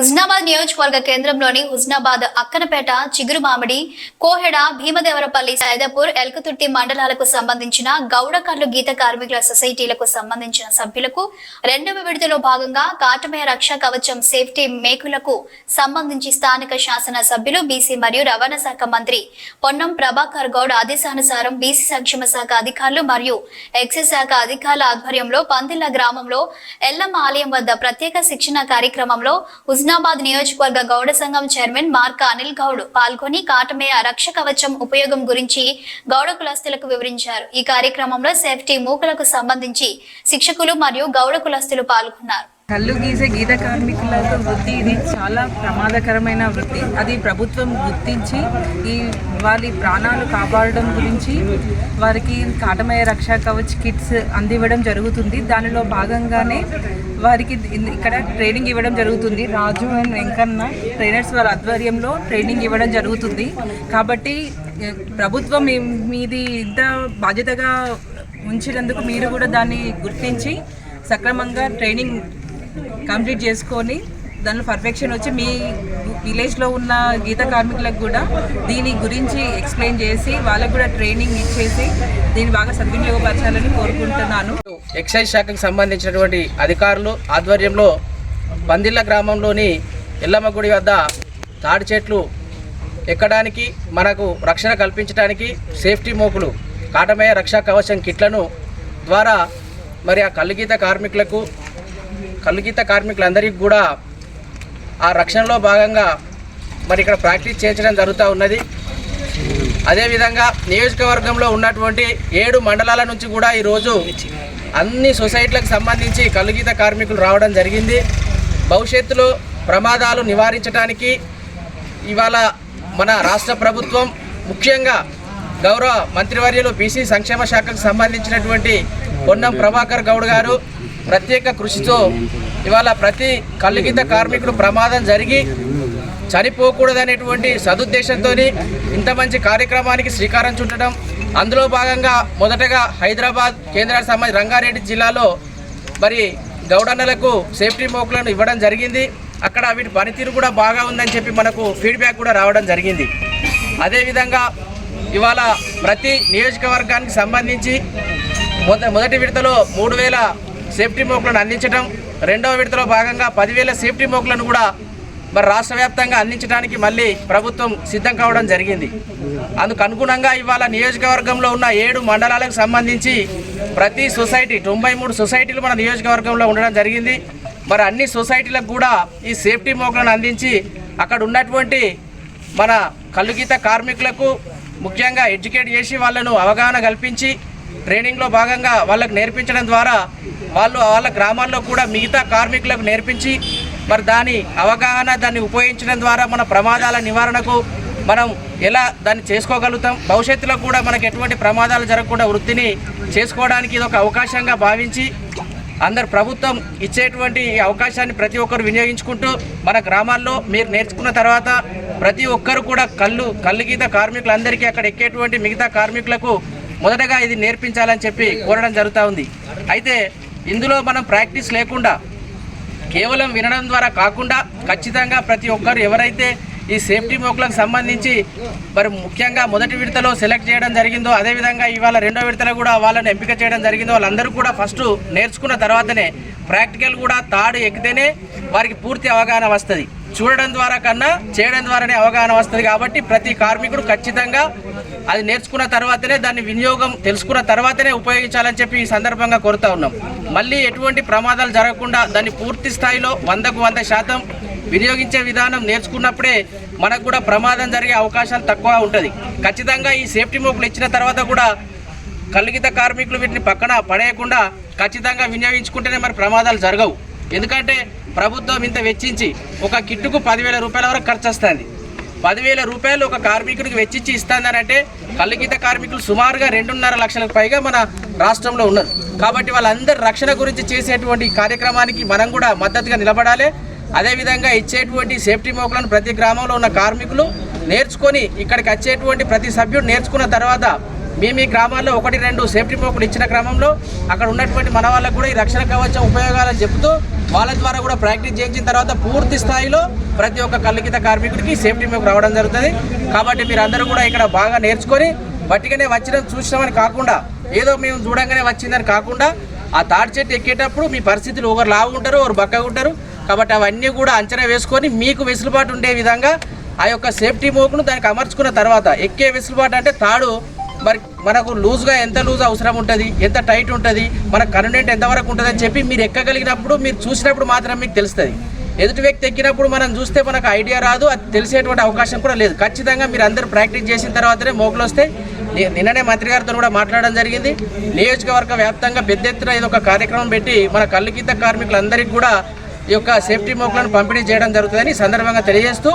హుస్నాబాద్ నియోజకవర్గ కేంద్రంలోని హుస్నాబాద్ అక్కనపేట చిగురు మామిడి కోహెడ భీమదేవరపల్లి సైదాపూర్ ఎల్కతుర్తి మండలాలకు సంబంధించిన గౌడకర్లు గీత కార్మికుల సొసైటీలకు సంబంధించిన సభ్యులకు రెండవ విడతలో భాగంగా కాటమయ రక్షా కవచం సేఫ్టీ మేకులకు సంబంధించి స్థానిక శాసన సభ్యులు బీసీ మరియు రవాణా శాఖ మంత్రి పొన్నం ప్రభాకర్ గౌడ్ ఆదేశానుసారం బీసీ సంక్షేమ శాఖ అధికారులు మరియు ఎక్సైజ్ శాఖ అధికారుల ఆధ్వర్యంలో పందిల్ల గ్రామంలో ఎల్లమ్మ ఆలయం వద్ద ప్రత్యేక శిక్షణ కార్యక్రమంలో హుస్నాబాద్ నియోజకవర్గ గౌడ సంఘం చైర్మన్ మార్క అనిల్ గౌడ్ పాల్గొని కాటమేయ రక్ష కవచం ఉపయోగం గురించి గౌడ కులస్తులకు వివరించారు. ఈ కార్యక్రమంలో సేఫ్టీ మూకలకు సంబంధించి శిక్షకులు మరియు గౌడ కులస్తులు పాల్గొన్నారు. కళ్ళు గీసే గీత కార్మికుల వృత్తి ఇది చాలా ప్రమాదకరమైన వృత్తి. అది ప్రభుత్వం గుర్తించి ఈ వారి ప్రాణాలు కాపాడడం గురించి వారికి కాటమయ రక్షా కవచ్ కిట్స్ అందివ్వడం జరుగుతుంది. దానిలో భాగంగానే వారికి ఇక్కడ ట్రైనింగ్ ఇవ్వడం జరుగుతుంది. రాజు అండ్ వెంకన్న ట్రైనర్స్ వారి ఆధ్వర్యంలో ట్రైనింగ్ ఇవ్వడం జరుగుతుంది. కాబట్టి ప్రభుత్వం మీ- మీది ఇంత బాధ్యతగా ఉంచినందుకు మీరు కూడా దాన్ని గుర్తించి సక్రమంగా ట్రైనింగ్ కంప్లీట్ చేసుకొని దానిలో పర్ఫెక్షన్ వచ్చి మీ విలేజ్లో ఉన్న గీత కార్మికులకు కూడా దీని గురించి ఎక్స్ప్లెయిన్ చేసి వాళ్ళకు కూడా ట్రైనింగ్ ఇచ్చేసి దీన్ని బాగా సద్వినియోగపరచాలని కోరుకుంటున్నాను. ఎక్సైజ్ శాఖకు సంబంధించినటువంటి అధికారులు ఆధ్వర్యంలో పందిళ్ళ గ్రామంలోని ఎల్లమ్మ గుడి వద్ద తాడి చెట్లు ఎక్కడానికి మనకు రక్షణ కల్పించడానికి సేఫ్టీ మోకులు కాటమయ రక్షా కవచం కిట్లను ద్వారా మరి ఆ కల్లుగీత కార్మికులకు కల్లుగీత కార్మికులందరికీ కూడా ఆ రక్షణలో భాగంగా మరి ఇక్కడ ప్రాక్టీస్ చేయించడం జరుగుతూ ఉన్నది. అదేవిధంగా నియోజకవర్గంలో ఉన్నటువంటి ఏడు మండలాల నుంచి కూడా ఈరోజు అన్ని సొసైటీలకు సంబంధించి కలుగీత కార్మికులు రావడం జరిగింది. భవిష్యత్తులో ప్రమాదాలు నివారించడానికి ఇవాళ మన రాష్ట్ర ప్రభుత్వం ముఖ్యంగా గౌరవ మంత్రివర్యులు బీసీ సంక్షేమ శాఖకు సంబంధించినటువంటి పొన్నం ప్రభాకర్ గౌడ్ గారు ప్రత్యేక కృషితో ఇవాళ ప్రతి కల్లుగీత కార్మికుడు ప్రమాదం జరిగి చనిపోకూడదనేటువంటి సదుద్దేశంతో ఇంత మంచి కార్యక్రమానికి శ్రీకారం చుట్టడం. అందులో భాగంగా మొదటగా హైదరాబాద్ కేంద్రానికి సంబంధించి రంగారెడ్డి జిల్లాలో మరి గౌడన్నలకు సేఫ్టీ మోకులను ఇవ్వడం జరిగింది. అక్కడ వీటి పనితీరు కూడా బాగా ఉందని చెప్పి మనకు ఫీడ్బ్యాక్ కూడా రావడం జరిగింది. అదేవిధంగా ఇవాళ ప్రతి నియోజకవర్గానికి సంబంధించి మొద మొదటి విడతలో మూడు వేల సేఫ్టీ మోకులను అందించడం రెండవ విడతలో భాగంగా పదివేల సేఫ్టీ మోకులను కూడా మరి రాష్ట్ర వ్యాప్తంగా అందించడానికి మళ్ళీ ప్రభుత్వం సిద్ధం కావడం జరిగింది. అందుకు అనుగుణంగా ఇవాళ నియోజకవర్గంలో ఉన్న ఏడు మండలాలకు సంబంధించి ప్రతి సొసైటీ తొంభై మూడు సొసైటీలు మన నియోజకవర్గంలో ఉండడం జరిగింది. మరి అన్ని సొసైటీలకు కూడా ఈ సేఫ్టీ మోకులను అందించి అక్కడ ఉన్నటువంటి మన కలుగీత కార్మికులకు ముఖ్యంగా ఎడ్యుకేట్ చేసి వాళ్ళను అవగాహన కల్పించి ట్రైనింగ్లో భాగంగా వాళ్ళకు నేర్పించడం ద్వారా వాళ్ళు వాళ్ళ గ్రామాల్లో కూడా మిగతా కార్మికులకు నేర్పించి మరి దాని అవగాహన దాన్ని ఉపయోగించడం ద్వారా మన ప్రమాదాల నివారణకు మనం ఎలా దాన్ని చేసుకోగలుగుతాం? భవిష్యత్తులో కూడా మనకు ఎటువంటి ప్రమాదాలు జరగకుండా వృత్తిని చేసుకోవడానికి ఇది ఒక అవకాశంగా భావించి అందరు ప్రభుత్వం ఇచ్చేటువంటి ఈ అవకాశాన్ని ప్రతి ఒక్కరు వినియోగించుకుంటూ మన గ్రామాల్లో మీరు నేర్చుకున్న తర్వాత ప్రతి ఒక్కరు కూడా కళ్ళు కళ్ళు గీత కార్మికులందరికీ అక్కడ ఎక్కేటువంటి మిగతా కార్మికులకు మొదటగా ఇది నేర్పించాలని చెప్పి కోరడం జరుగుతూ ఉంది. అయితే ఇందులో మనం ప్రాక్టీస్ లేకుండా కేవలం వినడం ద్వారా కాకుండా ఖచ్చితంగా ప్రతి ఒక్కరు ఎవరైతే ఈ సేఫ్టీ మోకులకు సంబంధించి మరి ముఖ్యంగా మొదటి విడతలో సెలెక్ట్ చేయడం జరిగిందో అదేవిధంగా ఇవాళ రెండో విడతలో కూడా వాళ్ళని ఎంపిక చేయడం జరిగిందో వాళ్ళందరూ కూడా ఫస్ట్ నేర్చుకున్న తర్వాతనే ప్రాక్టికల్ కూడా తాడు ఎక్కితేనే వారికి పూర్తి అవగాహన వస్తుంది. చూడడం ద్వారా కన్నా చేయడం ద్వారానే అవగాహన వస్తుంది కాబట్టి ప్రతి కార్మికుడు ఖచ్చితంగా అది నేర్చుకున్న తర్వాతనే దాన్ని వినియోగం తెలుసుకున్న తర్వాతనే ఉపయోగించాలని చెప్పి ఈ సందర్భంగా కోరుతా ఉన్నాం. మళ్ళీ ఎటువంటి ప్రమాదాలు జరగకుండా దాన్ని పూర్తి స్థాయిలో వందకు వంద శాతం వినియోగించే విధానం నేర్చుకున్నప్పుడే మనకు కూడా ప్రమాదం జరిగే అవకాశాలు తక్కువ ఉంటుంది. ఖచ్చితంగా ఈ సేఫ్టీ మోకులు ఇచ్చిన తర్వాత కూడా కలిగిత కార్మికులు వీటిని పక్కన పడేయకుండా ఖచ్చితంగా వినియోగించుకుంటేనే మరి ప్రమాదాలు జరగవు. ఎందుకంటే ప్రభుత్వం ఇంత వెచ్చించి ఒక కిట్టుకు పదివేల రూపాయల వరకు ఖర్చు వస్తుంది. పదివేల రూపాయలు ఒక కార్మికుడికి వెచ్చించి ఇస్తుందనంటే కళ్ళగీత కార్మికులు సుమారుగా రెండున్నర లక్షలకు పైగా మన రాష్ట్రంలో ఉన్నారు కాబట్టి వాళ్ళందరి రక్షణ గురించి చేసేటువంటి కార్యక్రమానికి మనం కూడా మద్దతుగా నిలబడాలి. అదేవిధంగా ఇచ్చేటువంటి సేఫ్టీ మోకులను ప్రతి గ్రామంలో ఉన్న కార్మికులు నేర్చుకొని ఇక్కడికి వచ్చేటువంటి ప్రతి సభ్యుడు నేర్చుకున్న తర్వాత మీ మీ గ్రామాల్లో ఒకటి రెండు సేఫ్టీ పోకులు ఇచ్చిన క్రమంలో అక్కడ ఉన్నటువంటి మన వాళ్ళకు కూడా ఈ రక్షణ కవచం ఉపయోగాలని చెబుతూ వాళ్ళ ద్వారా కూడా ప్రాక్టీస్ చేయించిన తర్వాత పూర్తి స్థాయిలో ప్రతి ఒక్క కల్లికిత కార్మికుడికి సేఫ్టీ మేము రావడం జరుగుతుంది. కాబట్టి మీరు అందరూ కూడా ఇక్కడ బాగా నేర్చుకొని బట్టిగానే వచ్చిన చూసినామని కాకుండా ఏదో మేము చూడంగానే వచ్చిందని కాకుండా ఆ తాడి చెట్టు ఎక్కేటప్పుడు మీ పరిస్థితులు ఒకరు లావుంటారు ఒకరు బక్కగా ఉంటారు. కాబట్టి అవన్నీ కూడా అంచనా వేసుకొని మీకు వెసులుబాటు ఉండే విధంగా ఆ యొక్క సేఫ్టీ మోకును దానికి అమర్చుకున్న తర్వాత ఎక్కే వెసులుబాటు అంటే తాడు మరి మనకు లూజ్గా ఎంత లూజ్ అవసరం ఉంటుంది? ఎంత టైట్ ఉంటుంది? మన కన్వెంట్ ఎంతవరకు ఉంటుంది అని చెప్పి మీరు ఎక్కగలిగినప్పుడు మీరు చూసినప్పుడు మాత్రం మీకు తెలుస్తుంది. ఎదుటి వ్యక్తి ఎక్కినప్పుడు మనం చూస్తే మనకు ఐడియా రాదు అది తెలిసేటువంటి అవకాశం కూడా లేదు. ఖచ్చితంగా మీరు అందరూ ప్రాక్టీస్ చేసిన తర్వాతనే మోకలు వస్తే నిన్ననే మంత్రి గారితో కూడా మాట్లాడడం జరిగింది. నియోజకవర్గ వ్యాప్తంగా పెద్ద ఎత్తున ఇది ఒక కార్యక్రమం పెట్టి మన కళ్ళు కింద కార్మికులందరికీ కూడా ఈ యొక్క సేఫ్టీ మోకులను పంపిణీ చేయడం జరుగుతుందని సందర్భంగా తెలియజేస్తూ